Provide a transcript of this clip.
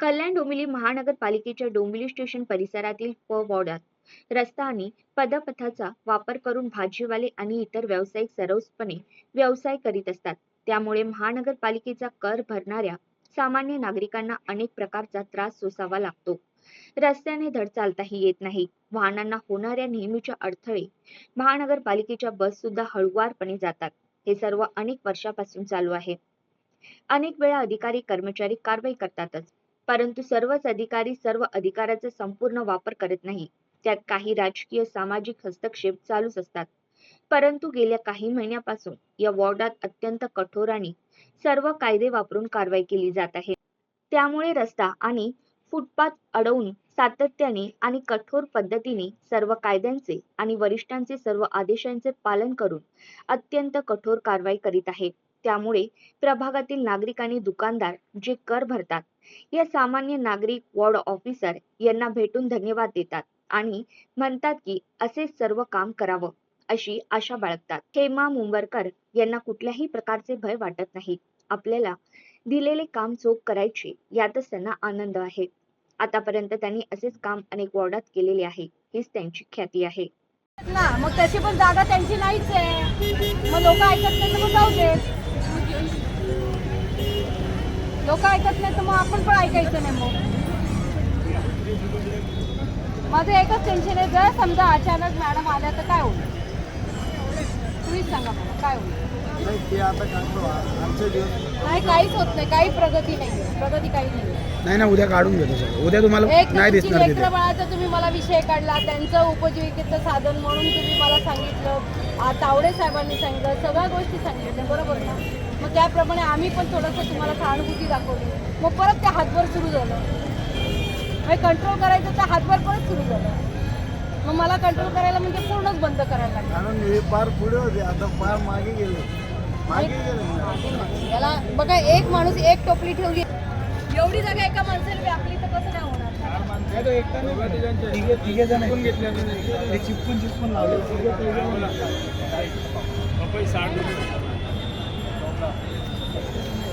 कल्याण डोंबिवली महानगरपालिकेच्या डोंबिवली स्टेशन परिसरातील प वॉर्डात रस्ता आणि पदपथाचा वापर करून भाजीवाले आणि इतर व्यावसायिक सर्रासपणे व्यवसाय करीत असतात. त्यामुळे महानगरपालिकेचा कर भरणाऱ्या सामान्य नागरिकांना अनेक प्रकारचा त्रास सोसावा लागतो. रस्त्याने धड चालताही येत नाही. वाहनांना होणाऱ्या नेहमीच्या अडथळे महानगरपालिकेच्या बस सुद्धा हळुवारपणे जातात. हे सर्व अनेक वर्षापासून चालू आहे. अनेक वेळा अधिकारी कर्मचारी कारवाई करतातच. परंतु सर्वच अधिकारी सर्व अधिकाराचा संपूर्ण वापर करत नाही. त्यात काही राजकीय सामाजिक हस्तक्षेप चालूच असतात. परंतु गेल्या काही महिन्यापासून या वॉर्डात अत्यंत कठोराने सर्व कायदे वापरून कारवाई केली जात आहे. त्यामुळे रस्ता आणि फुटपाथ अडवून सातत्याने आणि कठोर पद्धतीने सर्व कायद्यांचे आणि वरिष्ठांचे सर्व आदेशांचे पालन करून अत्यंत कठोर कारवाई करीत आहे. त्यामुळे प्रभागातील नागरिक आणि दुकानदार जे कर भरतात या सामान्य नागरिक वॉर्ड ऑफिसर यांना भेटून धन्यवाद देतात आणि म्हणतात की असेच सर्व काम करावं अशी आशा बाळगतात. हेमा मुंबरकर यांना कुठल्याही प्रकारचे भय वाटत नाही. आपल्याला दिलेले काम चोख करायचे यातच त्यांना आनंद आहे. आतापर्यंत त्यांनी असेच काम अनेक वॉर्डात केलेले आहे हीच त्यांची ख्याती आहे. ना मग तशी पण जागा त्यांची नाहीच आहे. मग लोक ऐकत नाही तर मग जाऊ दे लोक ऐकत नाही तर मग आपण पण ऐकायचं नाही मग. माझं एकच टेन्शन आहे जर समजा अचानक मॅडम आल्या तर काय होईल? तुम्हीच सांगा मला काय होईल? नाही काहीच होत नाही काही प्रगती नाही प्रगती काही नाही नाही ना उद्या काढून घेतो सगळं. उद्या तुम्हाला एक नाही तुमची दिसणार तिथे. लेकरं बाळाचा तुम्ही मला विषय काढला त्यांचं उपजीविकेचं साधन म्हणून तुम्ही मला सांगितलं. आ, तावडे साहेबांनी सांगितलं सगळ्या गोष्टी सांगितल्या बरोबर ना? मग त्याप्रमाणे आम्ही पण थोडंसं तुम्हाला सहानुभूती दाखवली. मग परत त्या हातभर सुरू झालं. मग कंट्रोल करायचं तर हातभर परत सुरू झालं. मग मला कंट्रोल करायला म्हणजे पूर्णच बंद करायला लागलं. कारण हे पार पुढे होते आता पार मागे गेले. मागे गेले याला बघा एक माणूस एक टोपली ठेवली. एवढी जागा एका माणसाने व्यापली तर कसं नाही होणार तिघे तिघे जण हे चिपकून चिपकून लावले. った。